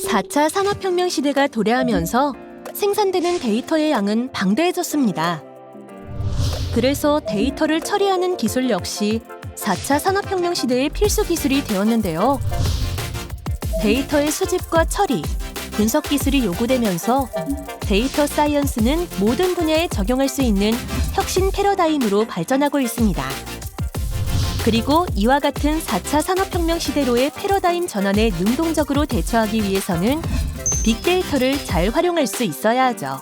4차 산업혁명 시대가 도래하면서 생산되는 데이터의 양은 방대해졌습니다. 그래서 데이터를 처리하는 기술 역시 4차 산업혁명 시대의 필수 기술이 되었는데요. 데이터의 수집과 처리, 분석 기술이 요구되면서 데이터 사이언스는 모든 분야에 적용할 수 있는 혁신 패러다임으로 발전하고 있습니다. 그리고 이와 같은 4차 산업혁명 시대로의 패러다임 전환에 능동적으로 대처하기 위해서는 빅데이터를 잘 활용할 수 있어야 하죠.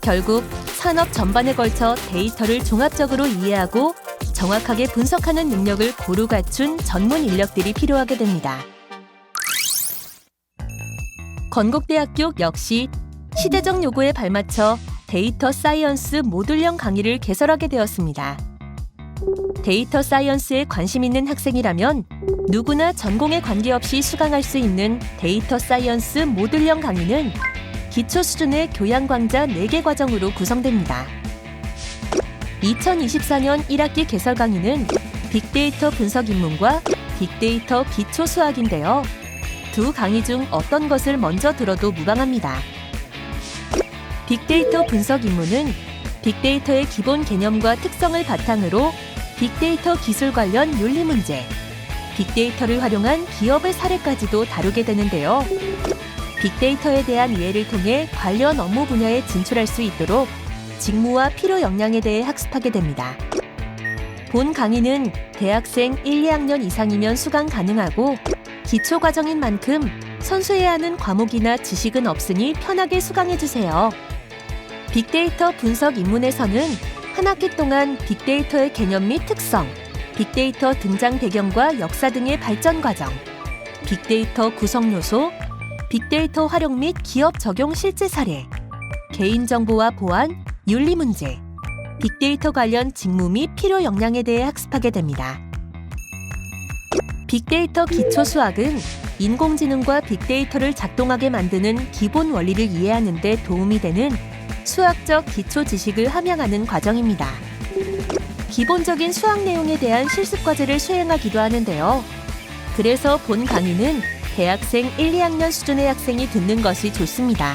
결국 산업 전반에 걸쳐 데이터를 종합적으로 이해하고 정확하게 분석하는 능력을 고루 갖춘 전문 인력들이 필요하게 됩니다. 건국대학교 역시 시대적 요구에 발맞춰 데이터 사이언스 모듈형 강의를 개설하게 되었습니다. 데이터 사이언스에 관심 있는 학생이라면 누구나 전공에 관계없이 수강할 수 있는 데이터 사이언스 모듈형 강의는 기초 수준의 교양 강좌 4개 과정으로 구성됩니다. 2024년 1학기 개설 강의는 빅데이터 분석 입문과 빅데이터 기초 수학인데요. 두 강의 중 어떤 것을 먼저 들어도 무방합니다. 빅데이터 분석 입문은 빅데이터의 기본 개념과 특성을 바탕으로 빅데이터 기술 관련 윤리 문제, 빅데이터를 활용한 기업의 사례까지도 다루게 되는데요. 빅데이터에 대한 이해를 통해 관련 업무 분야에 진출할 수 있도록 직무와 필요 역량에 대해 학습하게 됩니다. 본 강의는 대학생 1, 2학년 이상이면 수강 가능하고 기초 과정인 만큼 선수해야 하는 과목이나 지식은 없으니 편하게 수강해 주세요. 빅데이터 분석 입문에서는 한 학기 동안 빅데이터의 개념 및 특성, 빅데이터 등장 배경과 역사 등의 발전 과정, 빅데이터 구성 요소, 빅데이터 활용 및 기업 적용 실제 사례, 개인정보와 보안, 윤리 문제, 빅데이터 관련 직무 및 필요 역량에 대해 학습하게 됩니다. 빅데이터 기초 수학은 인공지능과 빅데이터를 작동하게 만드는 기본 원리를 이해하는 데 도움이 되는 수학적 기초 지식을 함양하는 과정입니다. 기본적인 수학 내용에 대한 실습 과제를 수행하기도 하는데요. 그래서 본 강의는 대학생 1, 2학년 수준의 학생이 듣는 것이 좋습니다.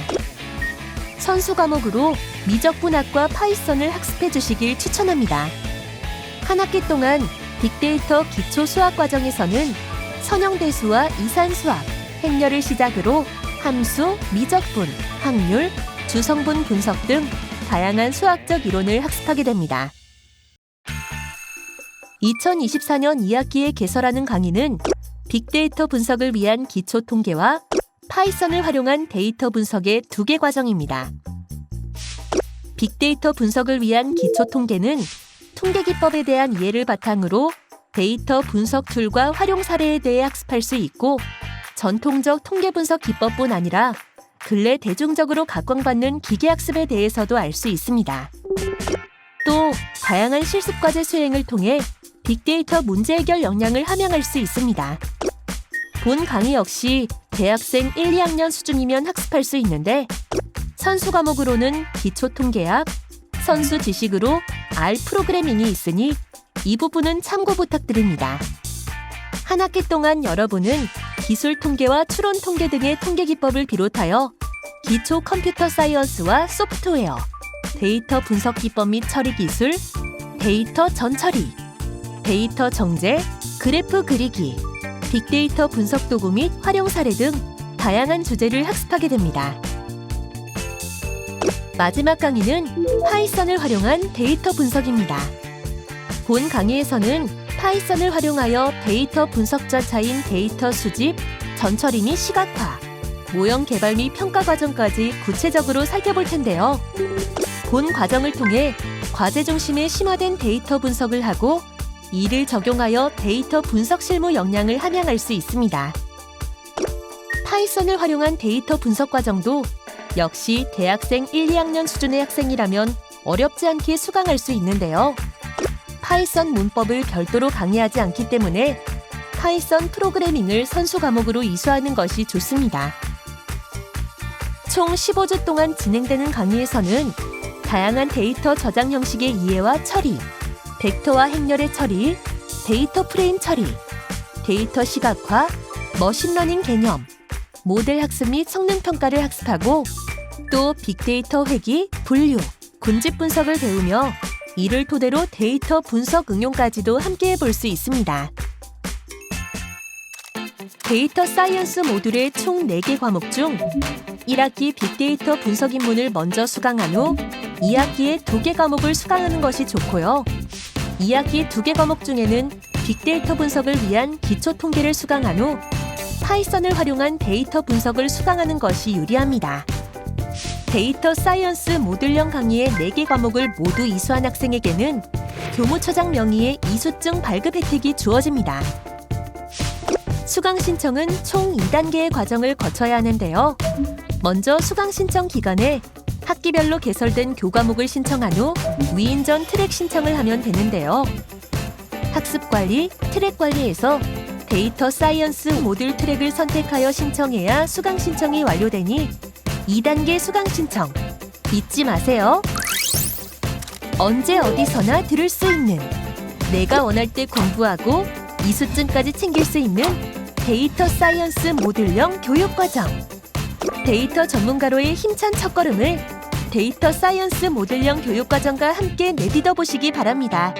선수 과목으로 미적분학과 파이썬을 학습해 주시길 추천합니다. 한 학기 동안 빅데이터 기초 수학 과정에서는 선형대수와 이산수학, 행렬을 시작으로 함수, 미적분, 확률, 주성분 분석 등 다양한 수학적 이론을 학습하게 됩니다. 2024년 2학기에 개설하는 강의는 빅데이터 분석을 위한 기초 통계와 파이썬을 활용한 데이터 분석의 두 개 과정입니다. 빅데이터 분석을 위한 기초 통계는 통계 기법에 대한 이해를 바탕으로 데이터 분석 툴과 활용 사례에 대해 학습할 수 있고 전통적 통계 분석 기법뿐 아니라 근래 대중적으로 각광받는 기계학습에 대해서도 알 수 있습니다. 또 다양한 실습 과제 수행을 통해 빅데이터 문제 해결 역량을 함양할 수 있습니다. 본 강의 역시 대학생 1, 2학년 수준이면 학습할 수 있는데 선수 과목으로는 기초 통계학, 선수 지식으로 R 프로그래밍이 있으니 이 부분은 참고 부탁드립니다. 한 학기 동안 여러분은 기술 통계와 추론 통계 등의 통계 기법을 비롯하여 기초 컴퓨터 사이언스와 소프트웨어, 데이터 분석 기법 및 처리 기술, 데이터 전처리, 데이터 정제, 그래프 그리기, 빅데이터 분석 도구 및 활용 사례 등 다양한 주제를 학습하게 됩니다. 마지막 강의는 파이썬을 활용한 데이터 분석입니다. 본 강의에서는 파이썬을 활용하여 데이터 분석 절차인 데이터 수집, 전처리 및 시각화, 모형 개발 및 평가 과정까지 구체적으로 살펴볼 텐데요. 본 과정을 통해 과제 중심의 심화된 데이터 분석을 하고 이를 적용하여 데이터 분석 실무 역량을 함양할 수 있습니다. 파이썬을 활용한 데이터 분석 과정도 역시 대학생 1, 2학년 수준의 학생이라면 어렵지 않게 수강할 수 있는데요. 파이썬 문법을 별도로 강의하지 않기 때문에 파이썬 프로그래밍을 선수 과목으로 이수하는 것이 좋습니다. 총 15주 동안 진행되는 강의에서는 다양한 데이터 저장 형식의 이해와 처리, 벡터와 행렬의 처리, 데이터 프레임 처리, 데이터 시각화, 머신러닝 개념, 모델 학습 및 성능 평가를 학습하고 또 빅데이터 회기, 분류, 군집 분석을 배우며 이를 토대로 데이터 분석 응용까지도 함께 볼수 있습니다. 데이터 사이언스 모듈의 총 4개 과목 중 1학기 빅데이터 분석 입문을 먼저 수강한 후 2학기에 2개 과목을 수강하는 것이 좋고요. 2학기 2개 과목 중에는 빅데이터 분석을 위한 기초 통계를 수강한 후 파이썬을 활용한 데이터 분석을 수강하는 것이 유리합니다. 데이터 사이언스 모듈형 강의의 4개 과목을 모두 이수한 학생에게는 교무처장 명의의 이수증 발급 혜택이 주어집니다. 수강 신청은 총 2단계의 과정을 거쳐야 하는데요. 먼저 수강 신청 기간에 학기별로 개설된 교과목을 신청한 후 위인전 트랙 신청을 하면 되는데요. 학습 관리, 트랙 관리에서 데이터 사이언스 모듈 트랙을 선택하여 신청해야 수강 신청이 완료되니 2단계 수강 신청 잊지 마세요. 언제 어디서나 들을 수 있는 내가 원할 때 공부하고 이수증까지 챙길 수 있는 데이터 사이언스 모듈형 교육과정 데이터 전문가로의 힘찬 첫걸음을 데이터 사이언스 모듈형 교육과정과 함께 내딛어 보시기 바랍니다.